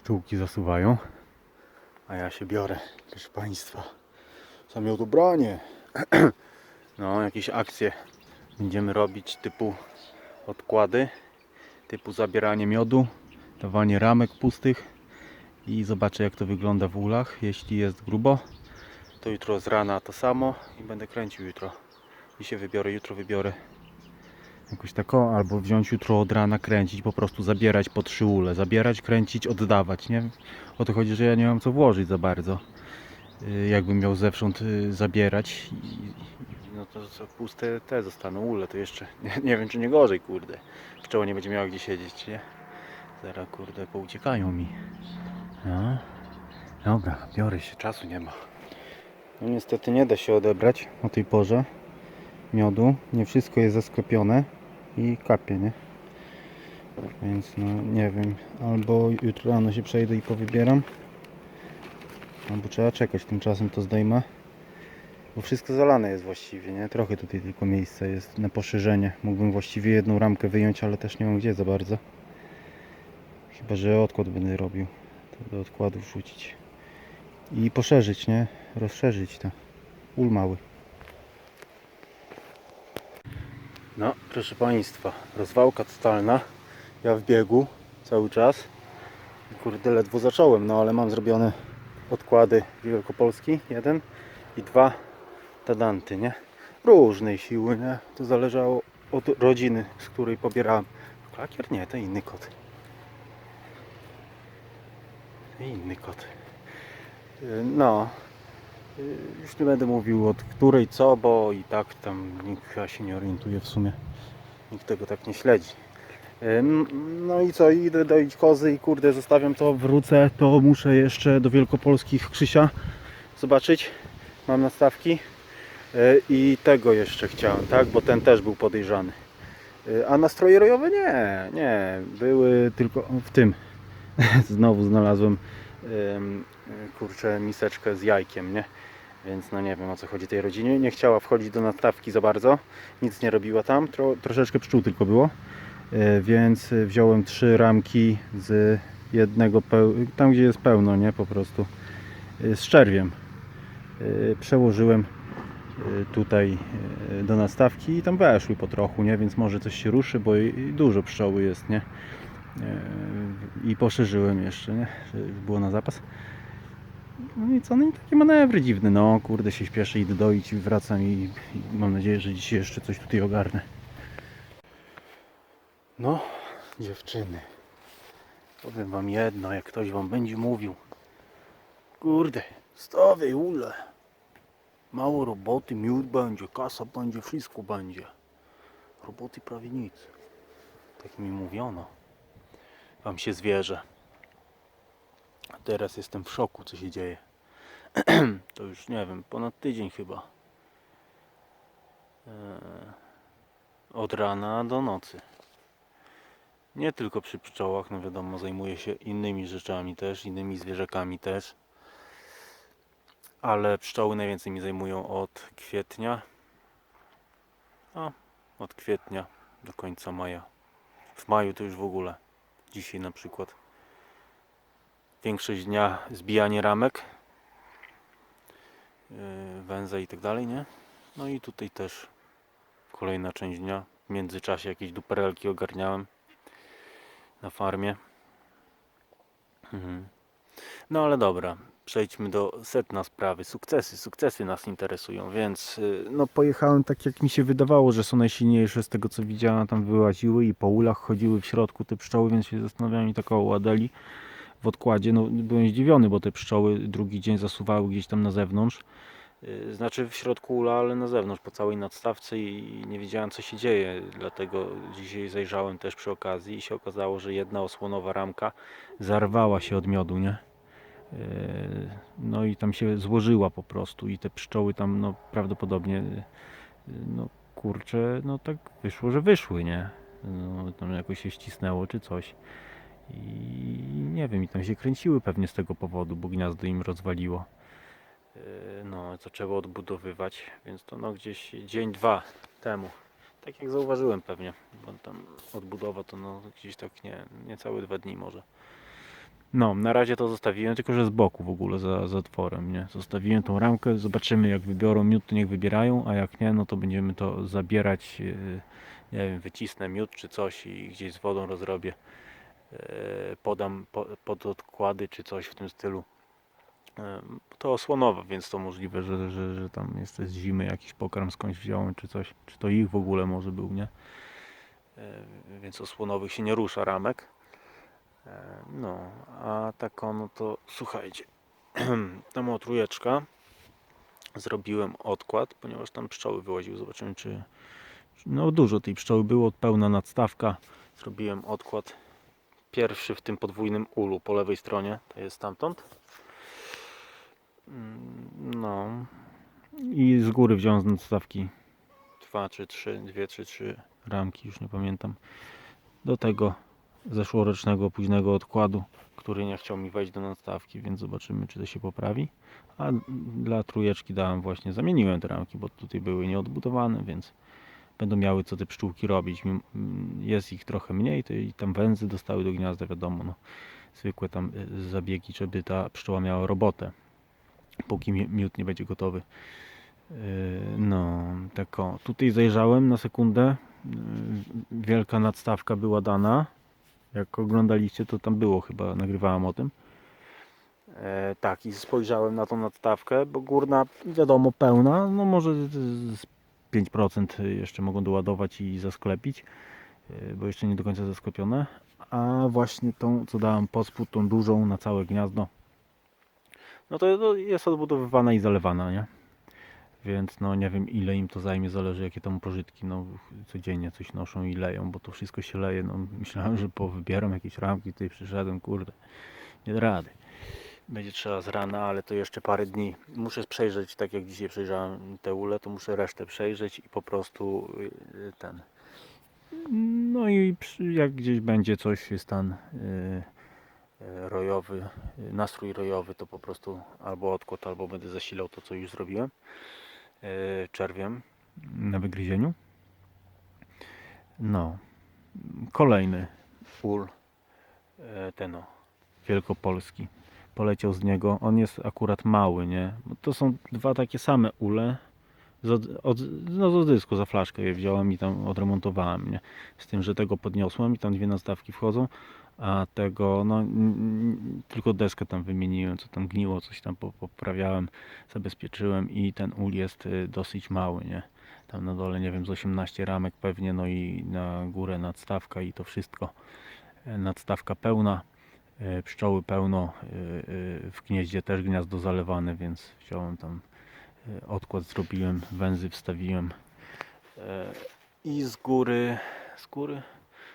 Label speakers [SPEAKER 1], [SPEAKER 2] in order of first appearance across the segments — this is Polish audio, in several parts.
[SPEAKER 1] Pszczółki zasuwają. A ja się biorę, proszę Państwa. Za miód ubranie. No, jakieś akcje będziemy robić typu odkłady, typu zabieranie miodu, dawanie ramek pustych i zobaczę jak to wygląda w ulach. Jeśli jest grubo, to jutro z rana to samo i będę kręcił jutro. I się wybiorę, jutro wybiorę jakoś taką, albo wziąć jutro od rana, kręcić, po prostu zabierać po trzy ule, zabierać, kręcić, oddawać, nie? O to chodzi, że ja nie mam co włożyć za bardzo. Y, Jakbym miał zewsząd y, zabierać, no to co, puste te zostaną ule, to jeszcze nie, nie wiem czy nie gorzej, kurde. Pszczoła nie będzie miała gdzie siedzieć, nie? Zaraz, kurde, pouciekają mi. No. Dobra, biorę się, czasu nie ma. No niestety nie da się odebrać o tej porze miodu. Nie wszystko jest zasklepione i kapie, nie? Więc no nie wiem, albo jutro rano się przejdę i powybieram, albo trzeba czekać, tymczasem to zdejmę. Bo wszystko zalane jest właściwie, nie? Trochę tutaj tylko miejsca jest na poszerzenie. Mógłbym właściwie jedną ramkę wyjąć, ale też nie mam gdzie za bardzo. Chyba, że odkład będę robił. To do odkładu wrzucić. I poszerzyć, nie? Rozszerzyć to. Ul mały. No, proszę Państwa, rozwałka totalna. Ja w biegu cały czas. Kurde, ledwo zacząłem, no ale mam zrobione odkłady Wielkopolski, jeden i dwa Tadanty, nie? Różnej siły, nie? To zależało od rodziny, z której pobierałem. Klakier? Nie, to inny kot. To inny kot. Yy, No, już nie będę mówił od której co, bo i tak tam nikt chyba się nie orientuje w sumie. Nikt tego tak nie śledzi. No i co, idę doić kozy i kurde zostawiam to, wrócę, to muszę jeszcze do Wielkopolskich Krzysia zobaczyć. Mam nastawki Yy, i tego jeszcze chciałem, tak, bo ten też był podejrzany. Yy, A nastroje rojowe nie, nie, były tylko w tym. Znowu znalazłem kurczę miseczkę z jajkiem, nie? Więc no nie wiem o co chodzi tej rodzinie. Nie chciała wchodzić do nastawki za bardzo. Nic nie robiła tam. Tro, troszeczkę pszczół tylko było. E, Więc e, wziąłem trzy ramki z jednego tam gdzie jest pełno, nie? Po prostu e, z czerwiem. Przełożyłem tutaj do nastawki i tam weszły po trochu, nie? Więc może coś się ruszy, bo dużo pszczoły jest, nie? E, I poszerzyłem jeszcze, nie? Było na zapas. No i co, no i takie manewry dziwne, no kurde się śpieszę, idę doić i wracam i, i mam nadzieję, że dzisiaj jeszcze coś tutaj ogarnę. No, dziewczyny, powiem wam jedno, jak ktoś wam będzie mówił, kurde, stawiaj ule, mało roboty, miód będzie, kasa będzie, wszystko będzie, roboty prawie nic, tak mi mówiono, wam się zwierzę. Teraz jestem w szoku, co się dzieje. to już nie wiem, ponad tydzień chyba. Eee, Od rana do nocy. Nie tylko przy pszczołach, no wiadomo, zajmuję się innymi rzeczami też, innymi zwierzakami też. Ale pszczoły najwięcej mi zajmują od kwietnia. A, od kwietnia do końca maja. W maju to już w ogóle. Dzisiaj na przykład większość dnia zbijanie ramek, yy, węza i tak dalej, nie? No i tutaj też kolejna część dnia. W międzyczasie jakieś duperelki ogarniałem na farmie. Mhm. No ale dobra, przejdźmy do sedna sprawy. Sukcesy, sukcesy nas interesują, więc yy, no pojechałem tak jak mi się wydawało, że są najsilniejsze z tego co widziałem, tam wyłaziły i po ulach chodziły w środku te pszczoły, więc się zastanawiałem i tak o ładeli w odkładzie. No, byłem zdziwiony, bo te pszczoły drugi dzień zasuwały gdzieś tam na zewnątrz. Yy, Znaczy w środku ula, ale na zewnątrz, po całej nadstawce i nie wiedziałem co się dzieje. Dlatego dzisiaj zajrzałem też przy okazji i się okazało, że jedna osłonowa ramka zarwała się od miodu, nie? Yy, No i tam się złożyła po prostu i te pszczoły tam no prawdopodobnie yy, no kurczę, no tak wyszło, że wyszły, nie? No, tam jakoś się ścisnęło czy coś. I nie wiem, i tam się kręciły pewnie z tego powodu, bo gniazdo im rozwaliło. Yy, No, zaczęło odbudowywać, więc to no gdzieś dzień, dwa temu. Tak jak zauważyłem pewnie, bo tam odbudowa to no gdzieś tak nie, niecałe dwa dni może. No, na razie to zostawiłem, tylko że z boku w ogóle za zatworem, nie? Zostawiłem tą ramkę, zobaczymy jak wybiorą miód, to niech wybierają, a jak nie, no to będziemy to zabierać, yy, nie wiem, wycisnę miód czy coś i gdzieś z wodą rozrobię. Yy, podam po, pod odkłady czy coś w tym stylu. Yy, To osłonowe, więc to możliwe, że, że, że tam jest z zimy jakiś pokarm skądś wziąłem czy coś, czy to ich w ogóle może był, nie? Więc osłonowych się nie rusza ramek. E, No, a tak ono to słuchajcie, tam o trójeczka zrobiłem odkład, ponieważ tam pszczoły wyłaziły. Zobaczymy, czy. No, dużo tej pszczoły było, pełna nadstawka. Zrobiłem odkład pierwszy w tym podwójnym ulu po lewej stronie, to jest stamtąd. Mm, No, i z góry wziąłem z nadstawki dwa czy trzy, dwie czy trzy ramki, już nie pamiętam. Do tego zeszłorocznego późnego odkładu, który nie chciał mi wejść do nadstawki, więc zobaczymy czy to się poprawi. A dla trójeczki dałem właśnie, zamieniłem te ramki, bo tutaj były nieodbudowane, więc będą miały co te pszczółki robić. Jest ich trochę mniej, to i tam węzy dostały do gniazda, wiadomo, no, zwykłe tam y, zabiegi, żeby ta pszczoła miała robotę, póki mi- miód nie będzie gotowy. Yy, No, tak o. Tutaj zajrzałem na sekundę. Yy, Wielka nadstawka była dana. Jak oglądaliście, to tam było chyba, nagrywałem o tym. E, tak, i spojrzałem na tą nadstawkę, bo górna, wiadomo, pełna, no może z- z 5% jeszcze mogą doładować i zasklepić, e, bo jeszcze nie do końca zasklepione. A właśnie tą, co dałem pod spód, tą dużą na całe gniazdo, no to jest odbudowywana i zalewana, nie? Więc no nie wiem ile im to zajmie, zależy jakie tam pożytki, no codziennie coś noszą i leją, bo to wszystko się leje, no myślałem, że powybieram jakieś ramki, tutaj przyszedłem, kurde, nie da rady. Będzie trzeba z rana, ale to jeszcze parę dni. Muszę przejrzeć, tak jak dzisiaj przejrzałem te ule, to muszę resztę przejrzeć i po prostu y, ten. No i jak gdzieś będzie coś, stan y, y, rojowy, y, nastrój rojowy, to po prostu albo odkład, albo będę zasilał to, co już zrobiłem y, czerwiem na wygryzieniu. No, kolejny ul e, ten o, wielkopolski. Poleciał z niego. On jest akurat mały, nie? To są dwa takie same ule. Od, od, no z dysku za flaszkę je wziąłem i tam odremontowałem, nie? Z tym, że tego podniosłem i tam dwie nastawki wchodzą, a tego, no tylko deskę tam wymieniłem, co tam gniło, coś tam po- poprawiałem, zabezpieczyłem i ten ul jest y, dosyć mały, nie? Tam na dole, nie wiem, z 18 ramek pewnie, no i na górę nadstawka i to wszystko. E, Nadstawka pełna, e, pszczoły pełno, e, w gnieździe też gniazdo zalewane, więc wziąłem tam odkład, zrobiłem, węzy wstawiłem. E, I z góry, z góry,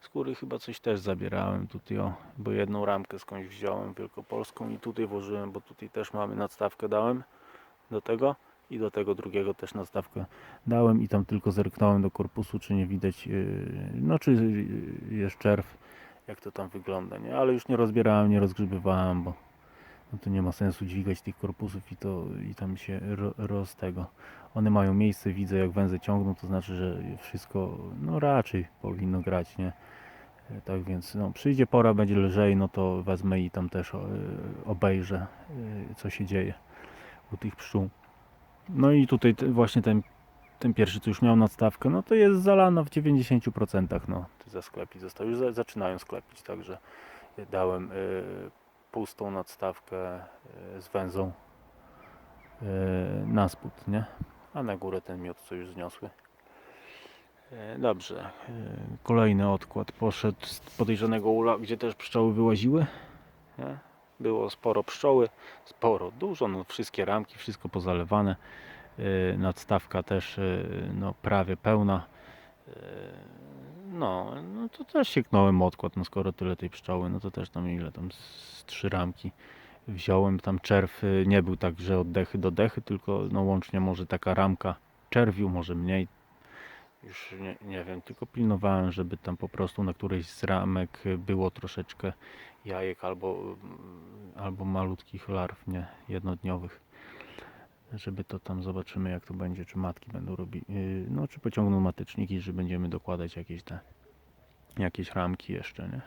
[SPEAKER 1] z góry chyba coś też zabierałem tutaj, o, bo jedną ramkę skądś wziąłem wielkopolską i tutaj włożyłem, bo tutaj też mamy nadstawkę dałem do tego i do tego drugiego też nadstawkę dałem i tam tylko zerknąłem do korpusu, czy nie widać, yy, no czy jest czerw, jak to tam wygląda, nie? Ale już nie rozbierałem, nie rozgrzebywałem, bo no to nie ma sensu dźwigać tych korpusów i to i tam się ro, roz tego. One mają miejsce, widzę jak węzy ciągną, to znaczy, że wszystko no raczej powinno grać, nie? E, Tak więc no, przyjdzie pora, będzie lżej, no to wezmę i tam też e, obejrzę, e, co się dzieje u tych pszczół. No i tutaj właśnie ten, ten pierwszy, co już miał nadstawkę, no to jest zalana w 90%. No, zasklepi zostały, już za, zaczynają sklepić, także dałem pustą nadstawkę y, z węzą y, na spód, nie? A na górę ten miód, co już zniosły. E, Dobrze, e, kolejny odkład poszedł z podejrzanego ula, gdzie też pszczoły wyłaziły. Nie? Było sporo pszczoły, sporo, dużo, no wszystkie ramki, wszystko pozalewane. E, Nadstawka też e, no, prawie pełna. No, no to też sieknąłem odkład, no skoro tyle tej pszczoły, no to też tam ile tam z trzy ramki wziąłem. Tam czerw e, nie był tak, że od dechy do dechy, tylko no łącznie może taka ramka czerwiu, może mniej, już nie, nie wiem, tylko pilnowałem, żeby tam po prostu na którejś z ramek było troszeczkę jajek albo, mm, albo malutkich larw, nie, jednodniowych. Żeby to tam zobaczymy jak to będzie, czy matki będą robić, no czy pociągną mateczniki, że będziemy dokładać jakieś te, jakieś ramki jeszcze, nie.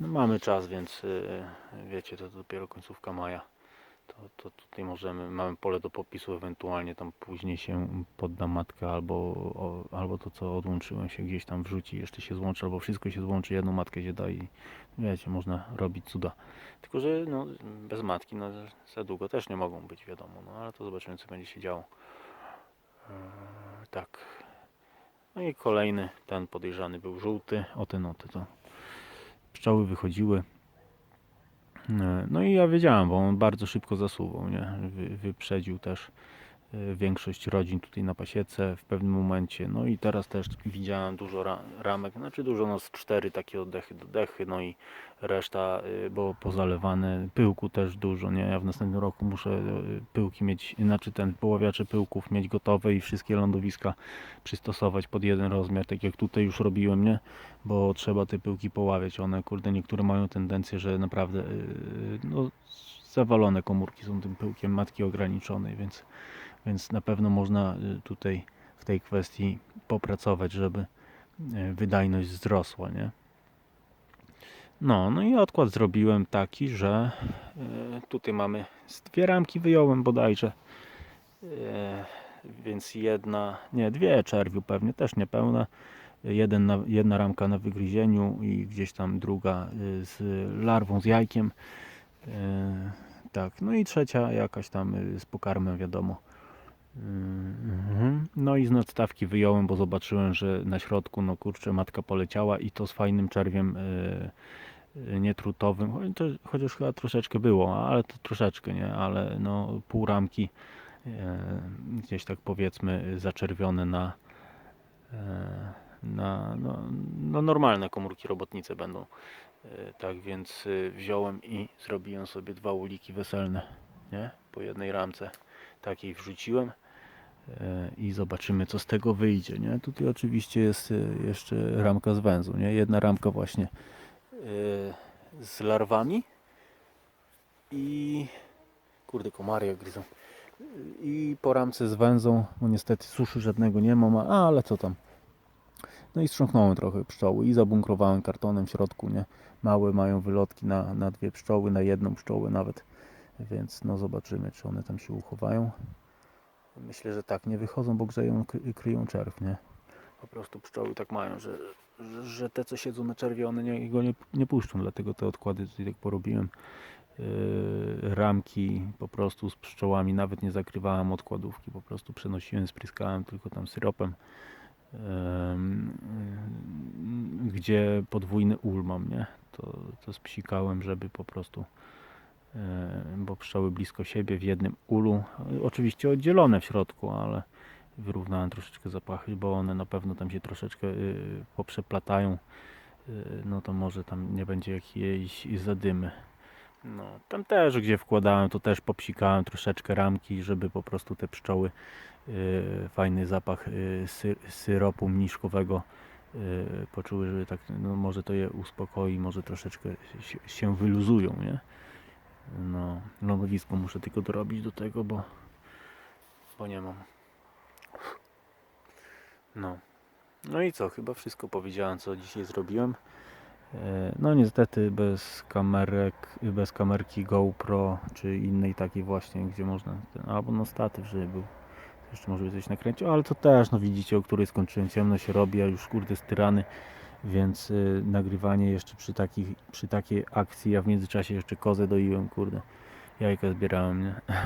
[SPEAKER 1] No mamy czas, więc y, wiecie, to dopiero końcówka maja. To, to tutaj możemy, mamy pole do popisu, ewentualnie tam później się podda matka albo, o, albo to co odłączyłem się gdzieś tam wrzuci, jeszcze się złączy, albo wszystko się złączy, jedną matkę się da i wiecie, można robić cuda. Tylko, że no, bez matki no, za długo też nie mogą być, wiadomo, no ale to zobaczymy co będzie się działo. Eee, tak. No i kolejny, ten podejrzany był żółty, o ten, o to pszczoły wychodziły. No i ja wiedziałem, bo on bardzo szybko zasuwał, nie? Wy, wyprzedził też większość rodzin tutaj na pasiece w pewnym momencie. No i teraz też widziałem dużo ra ramek, znaczy dużo, no z cztery takie oddechy do dechy, no i reszta, y, bo pozalewane, pyłku też dużo, nie? Ja w następnym roku muszę y, pyłki mieć, znaczy ten poławiacze pyłków mieć gotowe i wszystkie lądowiska przystosować pod jeden rozmiar, tak jak tutaj już robiłem, nie? Bo trzeba te pyłki poławiać, one kurde niektóre mają tendencję, że naprawdę no, zawalone komórki są tym pyłkiem matki ograniczonej, więc, więc na pewno można y, tutaj w tej kwestii popracować, żeby y, wydajność wzrosła, nie? No, no i odkład zrobiłem taki, że y, tutaj mamy z dwie ramki wyjąłem bodajże. Więc jedna, nie, dwie czerwiu pewnie, też niepełne. Jeden na, jedna ramka na wygryzieniu i gdzieś tam druga z larwą, z jajkiem. Tak, no i trzecia jakaś tam z pokarmem, wiadomo. Mhm. No i z nadstawki wyjąłem, bo zobaczyłem, że na środku, no kurczę, matka poleciała i to z fajnym czerwiem y, y, nietrutowym, cho- to- chociaż chyba troszeczkę było, ale to troszeczkę, nie, ale no pół ramki e, gdzieś tak powiedzmy zaczerwione na, e, na no, no normalne komórki robotnice będą. E, Tak więc e, wziąłem i zrobiłem sobie dwa uliki weselne, nie? Po jednej ramce takiej wrzuciłem e, i zobaczymy co z tego wyjdzie, nie? Tutaj oczywiście jest e, jeszcze ramka z węzu, nie? Jedna ramka właśnie e, z larwami i kurde komary jak gryzą i po ramce z węzą, bo niestety suszy żadnego nie mam, ale co tam. No i strząknąłem trochę pszczoły i zabunkrowałem kartonem w środku, nie? Małe mają wylotki na, na dwie pszczoły, na jedną pszczołę nawet, więc no zobaczymy, czy one tam się uchowają. Myślę, że tak, nie wychodzą, bo grzeją, kry- kryją czerw, nie? Po prostu pszczoły tak mają, że, że, te, co siedzą na czerwie, one nie, go nie, nie puszczą, dlatego te odkłady tutaj tak porobiłem. Yy, ramki po prostu z pszczołami, nawet nie zakrywałem odkładówki, po prostu przenosiłem, spryskałem tylko tam syropem, yy, gdzie podwójny ul mam, nie? To, to spsikałem, żeby po prostu, bo pszczoły blisko siebie w jednym ulu, oczywiście oddzielone w środku, ale wyrównałem troszeczkę zapachy, bo one na pewno tam się troszeczkę yy, poprzeplatają, yy, no to może tam nie będzie jakiejś zadymy. No, tam też, gdzie wkładałem, to też popsikałem troszeczkę ramki, żeby po prostu te pszczoły, y, fajny zapach y, sy, syropu mniszkowego y, poczuły, żeby tak, no może to je uspokoi, może troszeczkę się wyluzują, nie? No, lądowisko muszę tylko dorobić do tego, bo, bo nie mam. No. No i co, chyba wszystko powiedziałem, co dzisiaj zrobiłem. E, No niestety bez kamerek, bez kamerki GoPro czy innej takiej właśnie, gdzie można, albo no statyw, żeby był, jeszcze może by coś nakręcił, ale to też, no widzicie, o której skończyłem, ciemno się robi, a już kurde styrany, więc y, nagrywanie jeszcze przy, takich, przy takiej akcji, ja w międzyczasie jeszcze kozę doiłem, kurde, jajka zbierałem, nie?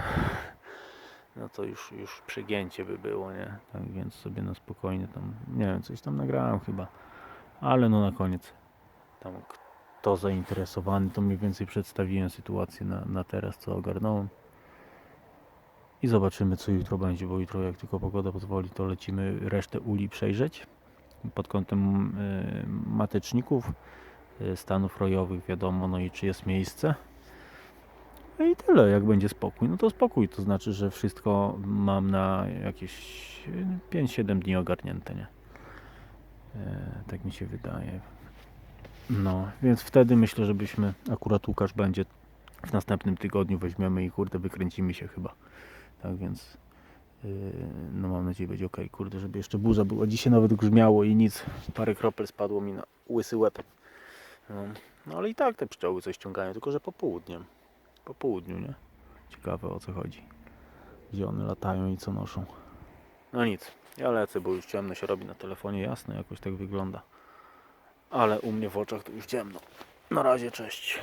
[SPEAKER 1] No to już, już przegięcie by było, nie? Tak więc sobie na spokojnie tam, nie wiem, coś tam nagrałem chyba, ale no na koniec tam kto zainteresowany, to mniej więcej przedstawiłem sytuację na, na teraz, co ogarnąłem. I zobaczymy, co jutro będzie, bo jutro, jak tylko pogoda pozwoli, to lecimy resztę uli przejrzeć pod kątem y, mateczników, y, stanów rojowych, wiadomo, no i czy jest miejsce. No i tyle, jak będzie spokój. No to spokój, to znaczy, że wszystko mam na jakieś y, 5-7 dni ogarnięte, nie? E, tak mi się wydaje. No, więc wtedy myślę, żebyśmy, akurat Łukasz będzie w następnym tygodniu, weźmiemy i kurde, wykręcimy się chyba. Tak więc, no mam nadzieję, będzie ok. Kurde, żeby jeszcze burza była. Dzisiaj nawet grzmiało i nic. Parę kropel spadło mi na łysy łeb. No, no ale i tak te pszczoły coś ściągają, tylko że popołudniem. Po południu, nie? Ciekawe o co chodzi. Gdzie one latają i co noszą. No nic, ja lecę, bo już ciemno się robi na telefonie, jasne, jakoś tak wygląda. Ale u mnie w oczach to już ciemno. Na razie, cześć.